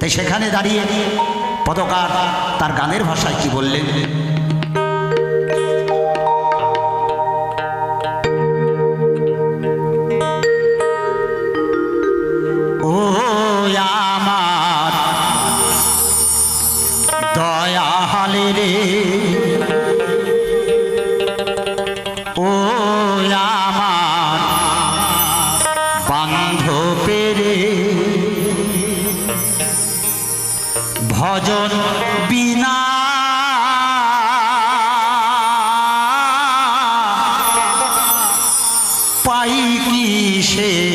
তাই সেখানে দাঁড়িয়ে পদকার তার গানের ভাষায় কি বললেন? ও আমার কিসে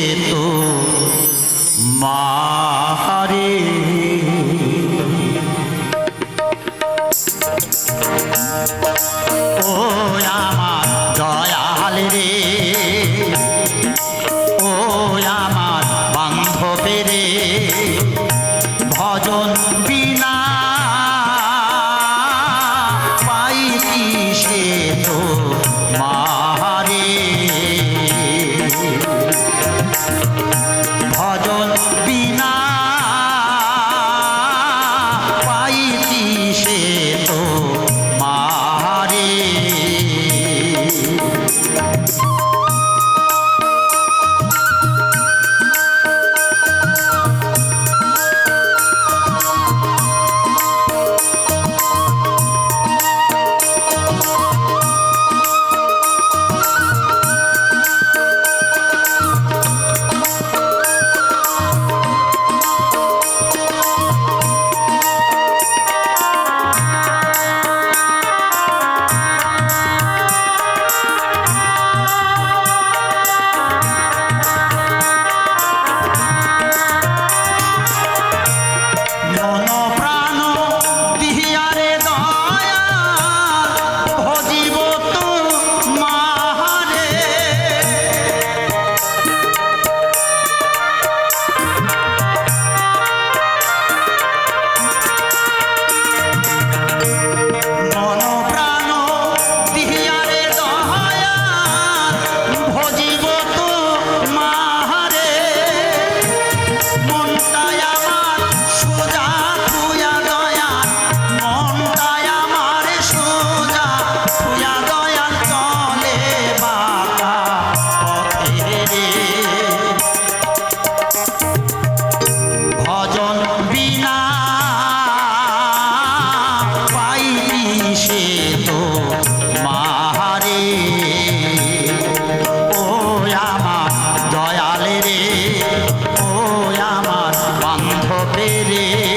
করে রে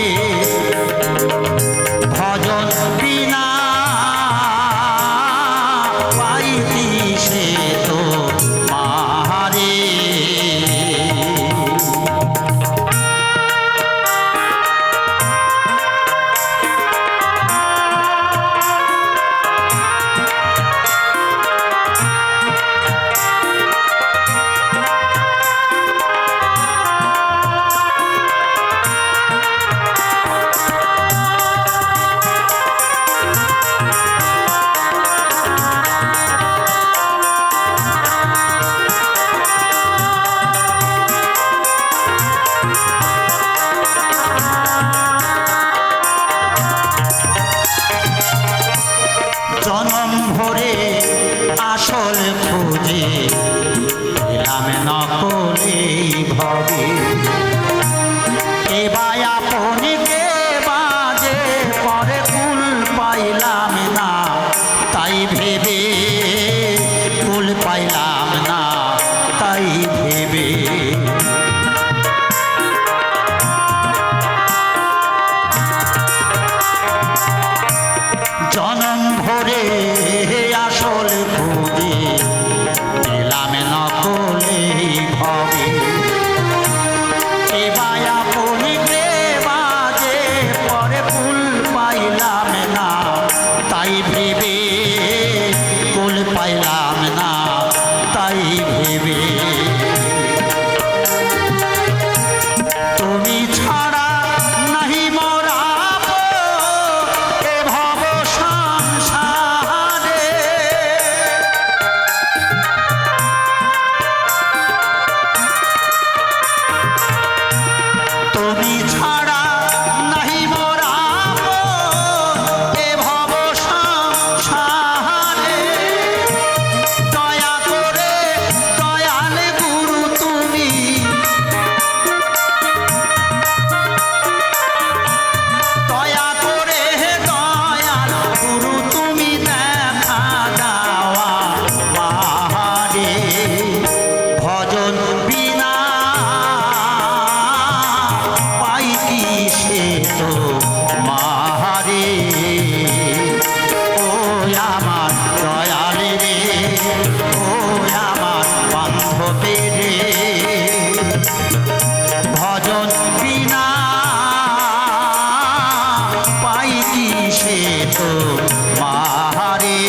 ভেবে কোল পাইলাম না তাই ভেবে পাই কি সে তো মারে